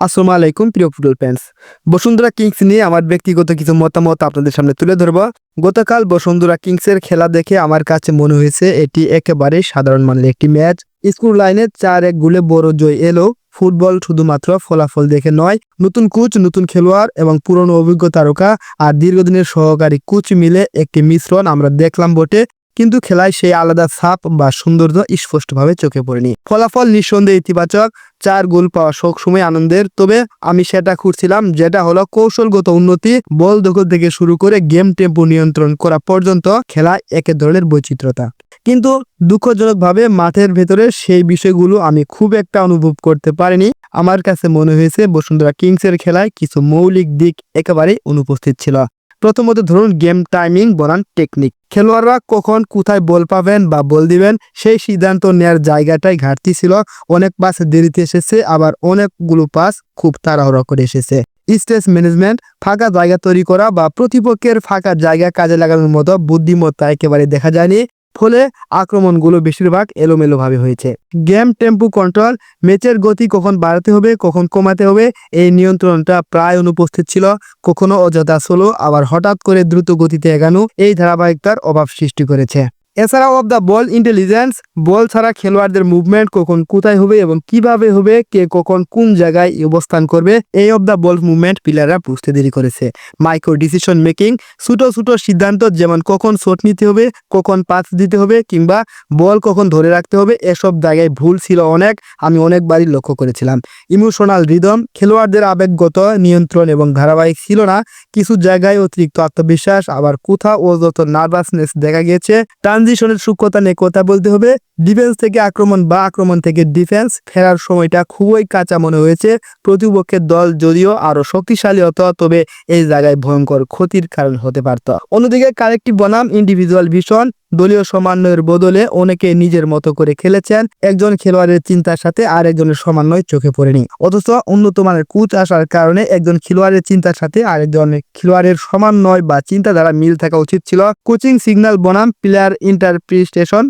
আসসালামু আলাইকুম, প্রিয় ফুটবল ফ্যান্স বসুন্ধরা কিংস নিয়ে আমার ব্যক্তিগত কিছু মতামত আপনাদের সামনে তুলে ধরব। গতকাল বসুন্ধরা কিংসের খেলা দেখে আমার কাছে মনে হয়েছে, এটি একেবারে সাধারণ মানের একটি ম্যাচ। স্কুল লাইনে চার এক গুলে বড় জয় এলো। ফুটবল শুধুমাত্র ফলাফল দেখে নয়, নতুন কোচ, নতুন খেলোয়াড় এবং পুরনো অভিজ্ঞ তারকা আর দীর্ঘদিনের সহকারী কোচ মিলে একটি মিশ্রণ আমরা দেখলাম বটে। কিন্তু খেলায় সেই আলাদা ছাপ বা সৌন্দর্য স্পষ্টভাবে চোখে পড়েনি। ফলাফল নিঃসন্দেহে ইতিবাচক, চার গোল পাওয়া শোক সময় আনন্দের। তবে আমি সেটা খুঁজছিলাম, যেটা হলো কৌশলগত উন্নতি, বল দখল থেকে শুরু করে গেম টেম্পো নিয়ন্ত্রণ করা পর্যন্ত খেলা একে ধরনের বৈচিত্র্যতা। কিন্তু দুঃখজনকভাবে মাঠের ভেতরে সেই বিষয়গুলো আমি খুব একটা অনুভব করতে পারিনি। আমার কাছে মনে হয়েছে বসুন্ধরা কিংসের খেলায় কিছু মৌলিক দিক একেবারেই অনুপস্থিত ছিল। প্রথমত ধরুন গেম টাইমিং বনান টেকনিক খেলোয়াড়রা কখন কোথায় বল পাবেন বা বল দিবেন, সেই সিদ্ধান্ত নেয়ার জায়গাটাই ঘাটতি ছিল। অনেক পাস দেরিতে এসেছে, আবার অনেকগুলো পাস খুব তাড়াহুড়া করে এসেছে। স্ট্রেস ম্যানেজমেন্ট ফাঁকা জায়গা তৈরি করা বা প্রতিপক্ষের ফাঁকা জায়গা কাজে লাগানোর মতো বুদ্ধিমত্তা একেবারে দেখা যায়নি। ফলে আক্রমণগুলো বেশিরভাগ এলোমেলোভাবে হয়েছে। গেম টেম্পু কন্ট্রোল ম্যাচের গতি কখন বাড়াতে হবে, কখন কমাতে হবে, এই নিয়ন্ত্রণটা প্রায় অনুপস্থিত ছিল কখনো অযথা সোলো আবার হঠাৎ করে দ্রুত গতিতে এগানো, এই ধারাবাহিকতার অভাব সৃষ্টি করেছে। এছাড়াও off the ball intelligence ball ছাড়া খেলোয়াড়দের মুভমেন্ট কখন কোথায় হবে এবং কীভাবে হবে, কে কখন কোন জায়গায় অবস্থান করবে, এই অফ দ্য বল মুভমেন্ট প্লেয়াররা বুঝতে দেরি করেছে। মাইক্রো ডিসিশন মেকিং ছোটো ছোটো সিদ্ধান্ত যেমন কখন শট নিতে হবে, কখন পাস দিতে হবে কিংবা বল কখন ধরে রাখতে হবে, এসব জায়গায় ভুল ছিল অনেক, আমি অনেকবারই লক্ষ্য করেছিলাম। ইমোশনাল রিদম খেলোয়াড়দের আবেগগত নিয়ন্ত্রণ এবং ধারাবাহিক ছিল না, কিছু জায়গায় অতিরিক্ত আত্মবিশ্বাস, আবার কোথাও যত নার্ভাসনেস দেখা গিয়েছে ট্রানজিশনের সূক্ষ্মতা নিয়ে কথা বলতে হবে। ডিফেন্স থেকে আক্রমণ বা আক্রমণ থেকে ডিফেন্স ফেরার সময়টা খুবই কাঁচা মনে হয়েছে। প্রতিপক্ষের দল যদিও আরও শক্তিশালী হতো, তবে এই জায়গায় ভয়ঙ্কর ক্ষতির কারণ হতে পারত। অন্যদিকে কালেক্টিভ বনাম ইন্ডিভিজুয়াল ভিশন দলীয় সমন্বয়ের বদলে অনেকে নিজের মতো করে খেলেছেন। একজন খেলোয়াড়ের চিন্তার সাথে আর একজনের সমন্বয় চোখে পড়েনি। অথচ উন্নত মানের কোচ আসার কারণে একজন খেলোয়াড়ের চিন্তার সাথে আরেকজনের খেলোয়াড়ের সমন্বয় বা চিন্তাধারা মিল থাকা উচিত ছিল। কোচিং সিগন্যাল বনাম প্লেয়ার ইন্টারপ্রিটেশন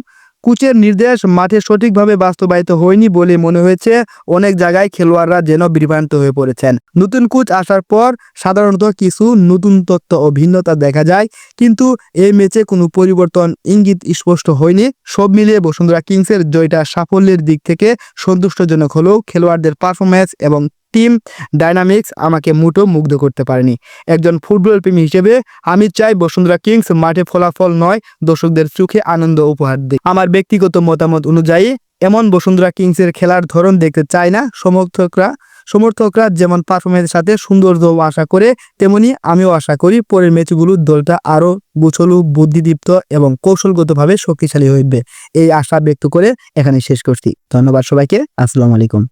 কোচের নির্দেশ মাঠে সঠিকভাবে বাস্তবায়িত হয়নি বলে মনে হয়েছে। অনেক জায়গায় খেলোয়াড়রা যেন বিভ্রান্ত হয়ে পড়েছেন। নতুন কোচ আসার পর সাধারণত কিছু নতুন তত্ত্ব ও ভিন্নতা দেখা যায়, কিন্তু এই ম্যাচে কোনো পরিবর্তন ইঙ্গিত স্পষ্ট হয়নি। সব মিলিয়ে বসুন্ধরা কিংসের জয়টা সাফল্যের দিক থেকে সন্তুষ্টজনক হলেও খেলোয়াড়দের পারফরম্যান্স এবং টিম ডাইনামিক্স আমাকে মুটো মুগ্ধ করতে পারেনি। একজন ফুটবল প্রেমী হিসেবে আমি চাই বসুন্ধরা কিংস মাঠে ফলাফল নয়, দর্শকদের চোখে আনন্দ উপহার দিক। আমার ব্যক্তিগত মতামত অনুযায়ী, এমন বসুন্ধরা কিংসের খেলার ধরন দেখতে চায় না সমর্থকরা। সমর্থকরা যেমন পারফরমেন্সের সাথে সৌন্দর্য আশা করে, তেমনি আমিও আশা করি পরের ম্যাচগুলোর দলটা আরও গুছলু, বুদ্ধিদীপ্ত এবং কৌশলগতভাবে শক্তিশালী হইবে। এই আশা ব্যক্ত করে এখানে শেষ করছি। ধন্যবাদ সবাইকে। আসসালামু আলাইকুম।